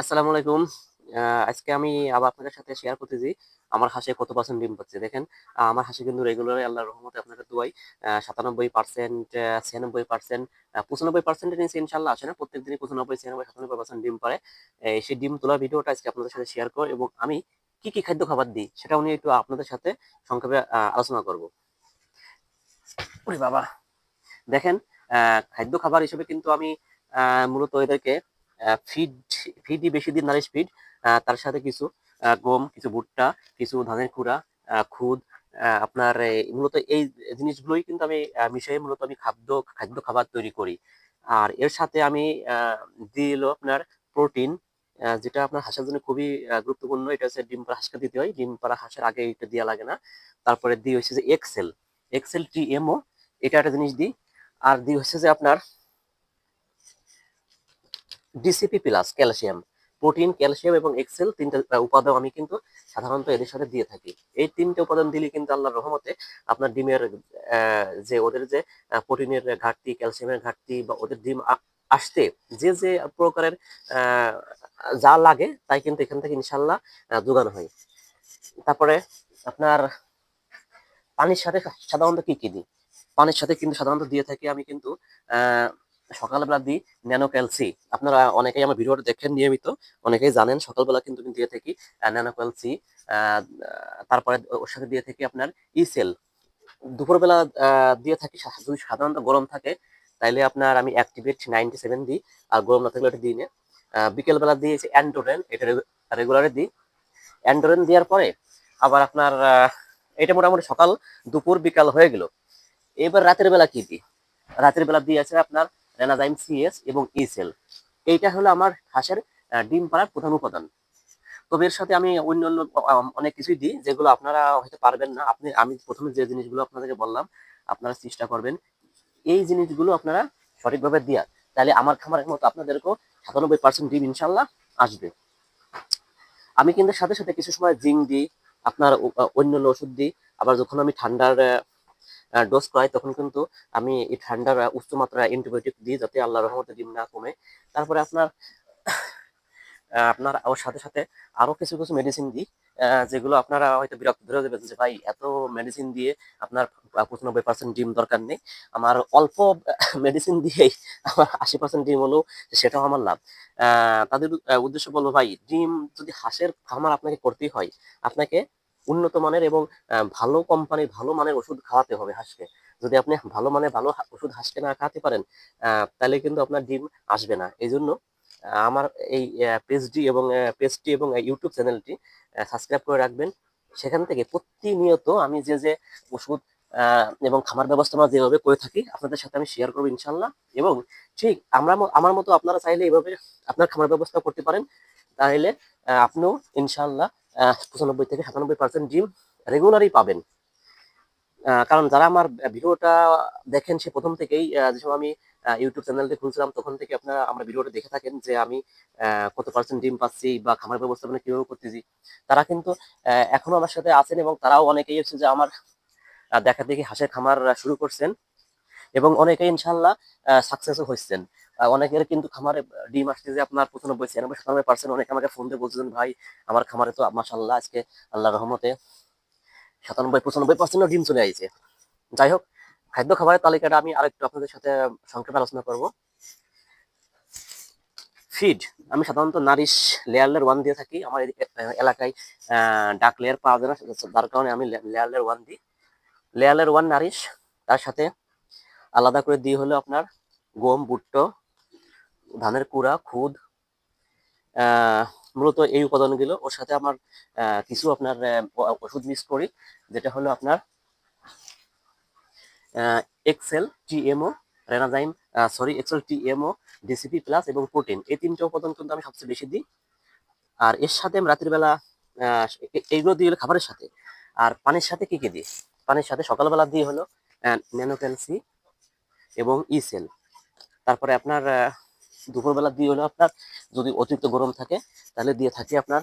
আসসালামু আলাইকুম। আজকে আমি আবার আপনাদের সাথে শেয়ার করতেছি। আমার হাঁসে কত পার্সেন্ট ডিম পাচ্ছে, দেখেন। আমার হাঁসে কিন্তু রেগুলার আল্লাহর রহমতে আপনাদের দুয়াই সাতানব্বই পার্সেন্ট ছিয়ানব্বই পার্সেন্ট পঁচানব্বই পার্সেন্টের নিচে ইনশাল্লাহ আসে না? প্রত্যেক দিনই পঁচানব্বই, ছিয়ানব্বই, সাতানব্বই পার্সেন্ট ডিম পারে সেই ডিম তোলার ভিডিওটা আজকে আপনাদের সাথে শেয়ার করব এবং আমি কি কি খাদ্য খাবার দিই সেটা নিয়ে একটু আপনাদের সাথে সংক্ষেপে আলোচনা করব। ওরে বাবা! দেখেন খাদ্য খাবার হিসেবে কিন্তু আমি মূলত এদেরকে ফিড ফিডই বেশি দিন নারিশ ফিড তার সাথে কিছু গম, কিছু ভুট্টা, কিছু ধানের কুড়া খুদ আপনার মূলত এই জিনিসগুলোই কিন্তু আমি মিশিয়ে মূলত আমি খাদ্য খাদ্য খাবার তৈরি করি। আর এর সাথে আমি দিল আপনার প্রোটিন যেটা আপনার হাঁসের জন্য খুবই গুরুত্বপূর্ণ। এটা হচ্ছে ডিম পাড়া হাঁসকে দিতে হয়। ডিম পাড়া হাঁসের আগে এটা দেওয়া লাগে না। তারপরে দিই হচ্ছে যে এক্সেল এক্সেল টি এমও এটা একটা জিনিস দিই। আর দিই হচ্ছে যে আপনার DCP plus calcium protein calcium এবং এক্সেল তিনটা উপাদান আমি কিন্তু সাধারণত এদের সাথে দিয়ে থাকি। এই তিনটে উপাদান দিলে কিন্তু আল্লাহর রহমতে আপনার ডিমের যে ওদের যে প্রোটিনের ঘাটতি ক্যালসিয়ামের ঘাটতি বা ওদের ডিম আসতে যে যে প্রকারের যা লাগে তাই কিন্তু এখান থেকে ইনশাল্লাহ যোগানো হয়। তারপরে আপনার পানির সাথে সাধারণত কি কি দিই? পানির সাথে কিন্তু সাধারণত দিয়ে থাকি আমি কিন্তু আহ, সকালবেলা দিই ন্যানো ক্যালসি। আপনারা অনেকেই আমার ভিডিওটা দেখেন নিয়মিত, অনেকেই জানেন, সকালবেলা কিন্তু দিয়ে থাকি ন্যানো ক্যালসি তারপরে ওর সাথে দিয়ে থাকি আপনার ইসেল। দুপুরবেলা দিয়ে থাকি যদি সাধারণত গরম থাকে, তাইলে আপনার আমি অ্যাক্টিভেট নাইনটি সেভেন দিই, আর গরম না থাকলে ওটা দিই না। বিকেলবেলা দিয়েছি অ্যান্ডোরেন, এটা রেগুলারে দিই। অ্যান্ডোরেন দেওয়ার পরে আবার আপনার এটা মোটামুটি সকাল, দুপুর, বিকাল হয়ে গেল। এবার রাতের বেলা কি দিই? রাতের বেলা দিয়ে আছে আপনার রেনাজাইম সিএস এবং ইসেল এইটা হলো আমার হাঁসের ডিম পাড়ার প্রধান উপাদান। তবে এর সাথে আমি অন্য অন্য অনেক কিছুই দিই, যেগুলো আপনারা হয়তো পারবেন না। আপনি, আমি প্রথমে যে জিনিসগুলো আপনাদেরকে বললাম, আপনারা চেষ্টা করবেন, এই জিনিসগুলো আপনারা সঠিকভাবে দিয়া তাহলে আমার খামারের মতো আপনাদেরকেও সাতানব্বই পার্সেন্ট ডিম ইনশাল্লাহ আসবে। আমি কিন্তু সাথে সাথে কিছু সময় জিঙ্ক দিই, আপনার অন্যান্য ওষুধ দিই। আবার যখন আমি ঠান্ডার ডোজ করাই, তখন কিন্তু আমি এই ঠান্ডার উচ্চ মাত্রা অ্যান্টিবায়োটিক দিই যাতে আল্লাহ রহমতে ডিম না কমে। তারপরে আপনার আপনার ওর সাথে সাথে আরও কিছু কিছু মেডিসিন দিই যেগুলো আপনারা হয়তো বিরক্ত ধরে দেবেন যে, ভাই, এত মেডিসিন দিয়ে আপনার পঁচানব্বই পার্সেন্ট ডিম দরকার নেই। আমার অল্প মেডিসিন দিয়েই আমার আশি পার্সেন্ট ডিম হলেও সেটাও আমার লাভ। তাদের উদ্দেশ্য বলব, ভাই, ডিম যদি হাঁসের খামার আপনাকে করতেই হয়, আপনাকে উন্নত মানের এবং ভালো কোম্পানির ভালো মানের ওষুধ খাওয়াতে হবে হাঁসকে। যদি আপনি ভালো মানের ভালো ওষুধ হাঁসকে না খাওয়াতে পারেন তাহলে কিন্তু আপনার ডিম আসবে না। এই জন্য আমার এই পেজটি এবং পেজটি এবং ইউটিউব চ্যানেলটি সাবস্ক্রাইব করে রাখবেন। সেখান থেকে প্রতিনিয়ত আমি যে যে ওষুধ এবং খামার ব্যবস্থাপনা যেভাবে করে থাকি, আপনাদের সাথে আমি শেয়ার করব ইনশাল্লাহ এবং ঠিক আমরা আমার মতো আপনারা চাইলে এভাবে আপনার খামার ব্যবস্থা করতে পারেন। তাহলে আপনিও ইনশাল্লাহ পঁচানব্বই থেকে সাতানব্বই পার্সেন্ট ডিম রেগুলারই পাবেন। কারণ যারা আমার ভিডিওটা দেখেন সে প্রথম থেকেই আহ, যে সময় আমি ইউটিউব চ্যানেলটি খুলছিলাম তখন থেকে আপনারা আমার ভিডিওটা দেখে থাকেন যে আমি কত পার্সেন্ট ডিম পাচ্ছি বা খামার ব্যবস্থাপনা কীভাবে করতেছি। তারা কিন্তু আহ, এখনও আমার সাথে আছেন এবং তারাও অনেকেই হচ্ছে যে আমার দেখা দেখি হাঁসের খামার শুরু করছেন এবং অনেকেই ইনশাল্লাহ সাকসেসও হচ্ছেন। আহ, অনেকের কিন্তু খামারে ডিম আসছে যে আপনার পঁচানব্বই, ছিয়ানব্বই, সাতানব্বই পার্সেন্ট অনেকে আমাকে ফোন দিয়ে বলছেন ভাই, আমার খামারে তো মাসাল্লাহ আজকে আল্লাহ রহমতে সাতানব্বই, পঁচানব্বই পার্সেন্টও ডিম চলে আসছে যাই হোক, খাদ্য খাবারের তালিকাটা আমি আরেকটু আপনাদের সাথে সংক্ষেপে আলোচনা করব। ফিড আমি সাধারণত নারিশ লেয়ার ওয়ান দিয়ে থাকি। আমার এলাকায় ডাক লেয়ার পাওয়া যায় না যার কারণে আমি লেয়ার ওয়ান দিই। লেয়ার ওয়ান নারিশ, তার সাথে আলাদা করে দিয়ে হলো আপনার গম ভুট্টো ধানের কুড়া, খুদ মূলত এই উপাদানগুলো। ওর সাথে আমার কিছু আপনার ওষুধ মিক্স করি, যেটা হলো আপনার Excel TMO রেনাজাইম sorry Excel TMO DCP plus এবং প্রোটিন এই তিনটে উপাদান কিন্তু আমি সবচেয়ে বেশি দিই। আর এর সাথে আমি রাতের বেলা এইগুলো দিয়ে হলো খাবারের সাথে। আর পানির সাথে কি কি দিই? পানির সাথে সকালবেলা দিয়ে হলো ন্যানো ক্যালসি এবং ইসেল তারপরে আপনার দুপুরবেলা দিয়ে হলো আপনার যদি অতিরিক্ত গরম থাকে, তাহলে দিয়ে থাকে আপনার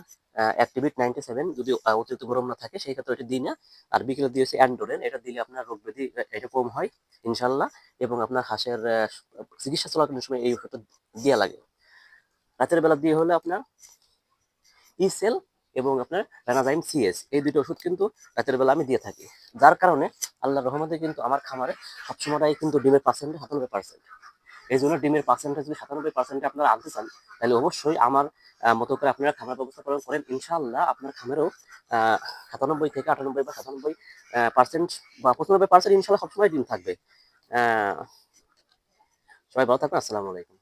অ্যাক্টিভিট নাইনটি সেভেন যদি অতিরিক্ত গরম না থাকে, সেই ক্ষেত্রে এটা দিই না। আর বিকেলে দিয়েছে অ্যান্ডোরেন এটা দিলে আপনার রোগ ব্যাধি এটা কম হয়, ইনশাল্লাহ। এবং আপনার হাঁসের চিকিৎসা চলাকালীন সময় এই ওষুধটা দেওয়া লাগে। রাতের বেলা দিয়ে হলে আপনার ইসেল এবং আপনার রানাজাইম সিএস এই দুটো ওষুধ কিন্তু রাতের বেলা আমি দিয়ে থাকি। যার কারণে আল্লাহর রহমতে কিন্তু আমার খামারে সবসময় কিন্তু ডিমের পার্সেন্ট সাতানব্বই পার্সেন্ট এই জন্য ডিমের পার্সেন্টেজ যদি সাতানব্বই পার্সেন্টে আপনারা আনতে চান, তাহলে অবশ্যই আমার মতো করে আপনারা খামার ব্যবস্থা করেন ইনশাআল্লাহ আপনার খামারেও সাতানব্বই থেকে আটানব্বই বা সাতানব্বই পার্সেন্ট বা পঁচানব্বই পার্সেন্ট ইনশাআল্লাহ সবসময় ডিম থাকবে। সবাই ভালো থাকবেন, আসসালামু আলাইকুম।